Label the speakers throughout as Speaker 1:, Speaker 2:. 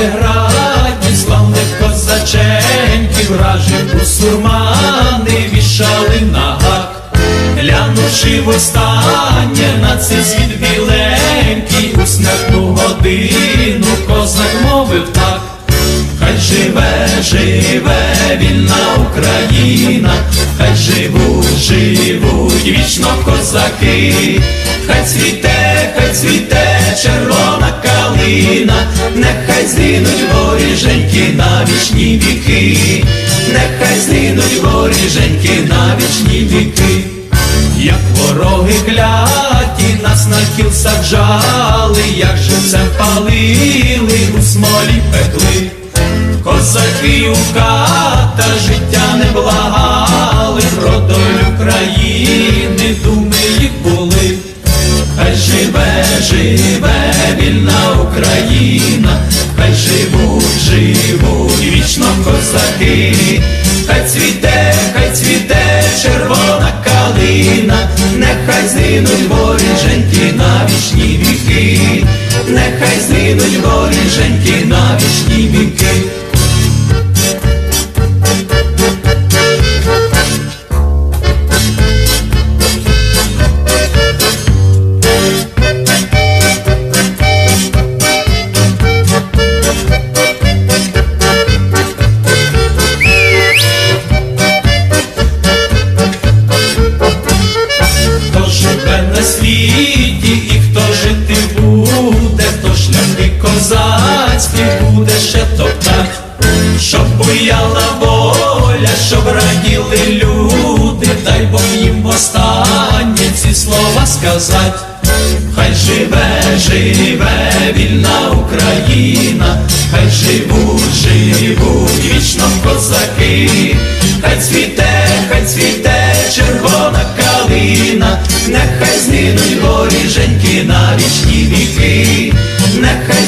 Speaker 1: Новиграді славних козаченьків вражив сурмани, вішали на гак, глянувши в востаннє на це світ біленький, у смертну годину козак мовив так. Хай живе, живе вільна Україна, хай живуть, живуть вічно козаки, хай цвіте, хай цвіте червона калина, нехай згинуть воріженьки на вічні віки, нехай згинуть воріженьки на вічні віки. Як вороги кляті нас на кіл саджали, як живцем палили, у смолі пекли, у ката життя не благали, про долю країни думи їх були, хай живе, живе вільна Україна, хай живуть, живуть вічно козаки, хай цвіте, хай цвіте червона калина, нехай згинуть воріженьки на вічні віки, нехай згинуть воріженьки на вічні віки. Козацькі буде ще топтать, щоб буяла воля, щоб раділи люди, дай Бог їм востаннє ці слова сказать. Хай живе, живе вільна Україна, хай живуть, живуть вічно козаки, хай цвіте, хай цвіте червона калина, нехай згинуть воріженьки на вічні віки,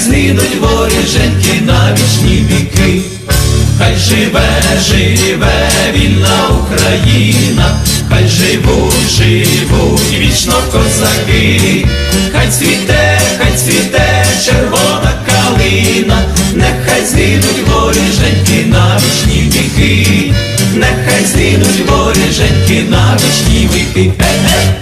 Speaker 1: нехай згинуть воріженьки на вічні віки. Хай живе, живе вільна Україна, хай живуть, живуть вічно козаки, хай цвіте, хай цвіте червона калина, нехай згинуть воріженьки на вічні віки, нехай згинуть воріженьки на вічні віки. Е-е!